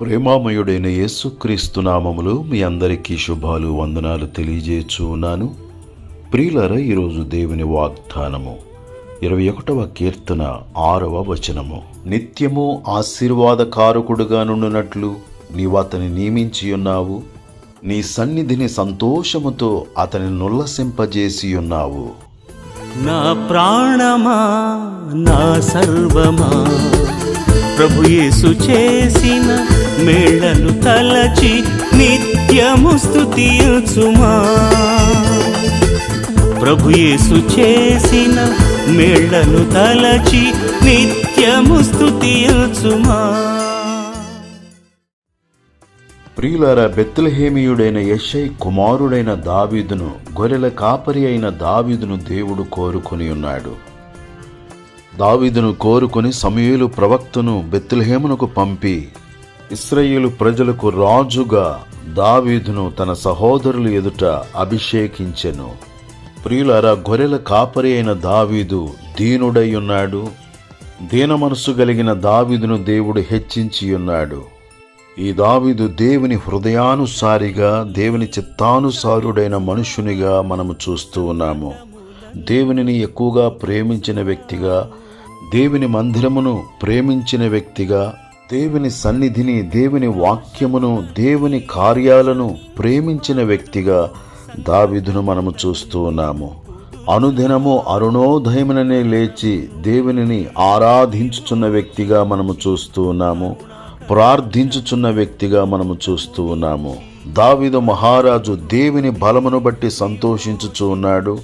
ప్రేమామయుడైన యేసుక్రీస్తు నామములు మీ అందరికీ శుభాలు వందనాలు తెలియజేయచ్చు ఉన్నాను ప్రియులర ఈరోజు దేవుని వాగ్దానము. ఇరవై ఒకటవ కీర్తన ఆరవ వచనము. నిత్యము ఆశీర్వాదకారకుడుగా నుండునట్లు నీవు అతని నియమించి ఉన్నావు. నీ సన్నిధిని సంతోషముతో అతని నుల్లసింపజేసి ఉన్నావు. నా ప్రాణమా నా సర్వమా? ప్రభు యేసు చేసిన మేళను తలచి నిత్యము స్థుతియుచుమా ప్రభు యేసు చేసిన మేళను తలచి నిత్యము స్థుతియుచుమా ప్రియులార బెత్తలహేమియుడైన యశై కుమారుడైన దావీదును గొర్రెల కాపరి అయిన దావీదును దేవుడు కోరుకొని ఉన్నాడు. దావీదును కోరుకొని సమయలు ప్రవక్తను బెత్తులహేమునకు పంపి ఇస్రయేలు ప్రజలకు రాజుగా దావీదును తన సహోదరుల ఎదుట అభిషేకించెను. ప్రియులారా గొర్రెల కాపరి అయిన దావీదు దీనుడై ఉన్నాడు దీన మనసు కలిగిన దావీదును దేవుడు హెచ్చించి ఉన్నాడు ఈ దావీదు దేవుని హృదయానుసారిగా దేవుని చిత్తానుసారుడైన మనుషునిగా మనము చూస్తూ ఉన్నాము. దేవునిని ఎక్కువగా ప్రేమించిన వ్యక్తిగా దేవుని మందిరమును ప్రేమించిన వ్యక్తిగా దేవుని సన్నిధిని దేవుని వాక్యమును దేవుని కార్యాలను ప్రేమించిన వ్యక్తిగా దావిధును మనము చూస్తూ ఉన్నాము. అనుదినము అరుణోదయముననే లేచి దేవునిని ఆరాధించుచున్న వ్యక్తిగా మనము చూస్తూ ఉన్నాము. ప్రార్థించుచున్న వ్యక్తిగా మనము చూస్తూ ఉన్నాము. దావిదు మహారాజు దేవుని బలమును బట్టి సంతోషించుచు ఉన్నాడు.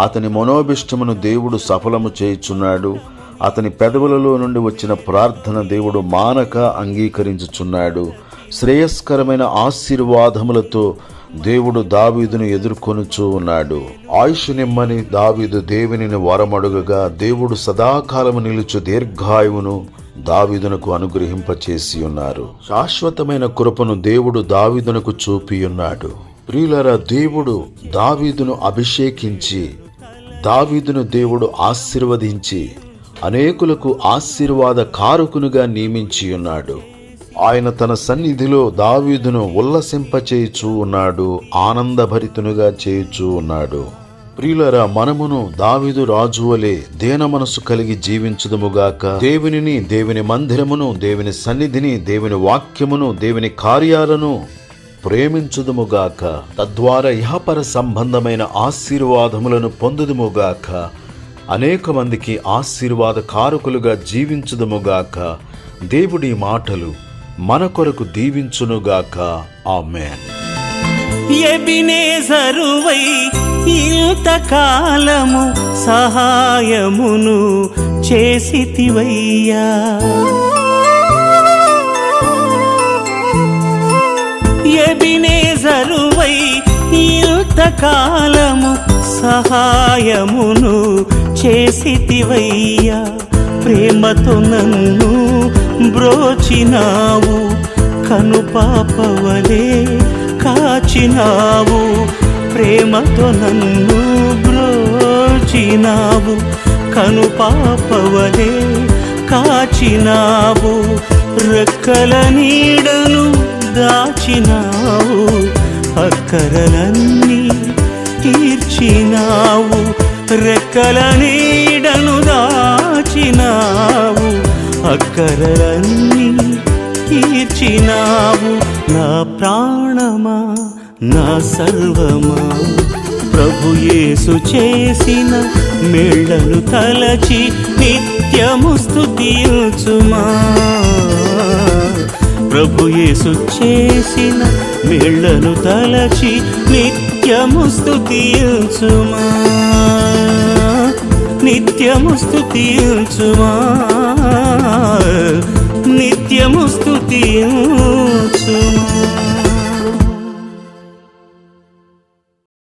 అతని మనోభిష్టమును దేవుడు సఫలము చేయుచున్నాడు. అతని పెదవులలో నుండి వచ్చిన ప్రార్థన దేవుడు మానక అంగీకరించుచున్నాడు. శ్రేయస్కరమైన ఆశీర్వాదములతో దేవుడు దావీదును ఎదుర్కొనుచూ ఉన్నాడు. ఆయుష్ నిమ్మని దావీదు దేవునిని వరమడుగగా దేవుడు సదాకాలము నిలుచు దీర్ఘాయువును దావీదునకు అనుగ్రహింపచేసి ఉన్నారు. శాశ్వతమైన కృపను దేవుడు దావీదునకు చూపి ఉన్నాడు ప్రియులరా దేవుడు దావీదును అభిషేకించి దావీదును దేవుడు ఆశీర్వదించి అనేకులకు ఆశీర్వాద కారకునుగా నియమించి ఉన్నాడు. ఆయన తన సన్నిధిలో దావీదును ఉల్లసింపచేయుచూ ఉన్నాడు ఆనందభరితునుగా చేయుచూ ఉన్నాడు. ప్రియులరా మనమును దావీదు రాజు వలె దేన మనసు కలిగి జీవించుదుముగాక. దేవునిని దేవుని మందిరమును దేవుని సన్నిధిని దేవుని వాక్యమును దేవుని కార్యాలను ప్రేమించుదుముగాక. తద్వారా యహపర సంబంధమైన ఆశీర్వాదములను పొందుదుముగాక. అనేక మందికి ఆశీర్వాద కారకులుగా జీవించుదముగాక. దేవుడి మాటలు మన కొరకు దీవించునుగాక. ఆమెన్. ఎబినేజరువై ఇంతకాలము సహాయమును చేసితివయ్యా. ఎబినేజరువై ఇంతకాలము సహాయమును చేసితివయ్యా. ప్రేమతో నన్ను బ్రోచినావు. కను పాపవలే కాచినావు. ప్రేమతో నన్ను బ్రోచినావు. కను పాపవలే కాచినావు. రెక్కల నీడను దాచినావు. అక్కరలన్నీ దాచినావు రెక్కల నీడను దాచినావు అక్కరలన్నీ తీర్చినావు నా ప్రాణమా నా సర్వమా? ప్రభు యేసు చేసిన మేళ్ళను తలచి నిత్యము స్తుతియుచుమా? ప్రభు యేసు చేసిన మేళ్ళను తలచి నిత్య నిత్యము స్తుతియుచుమా నిత్యము స్తుతియుచుమా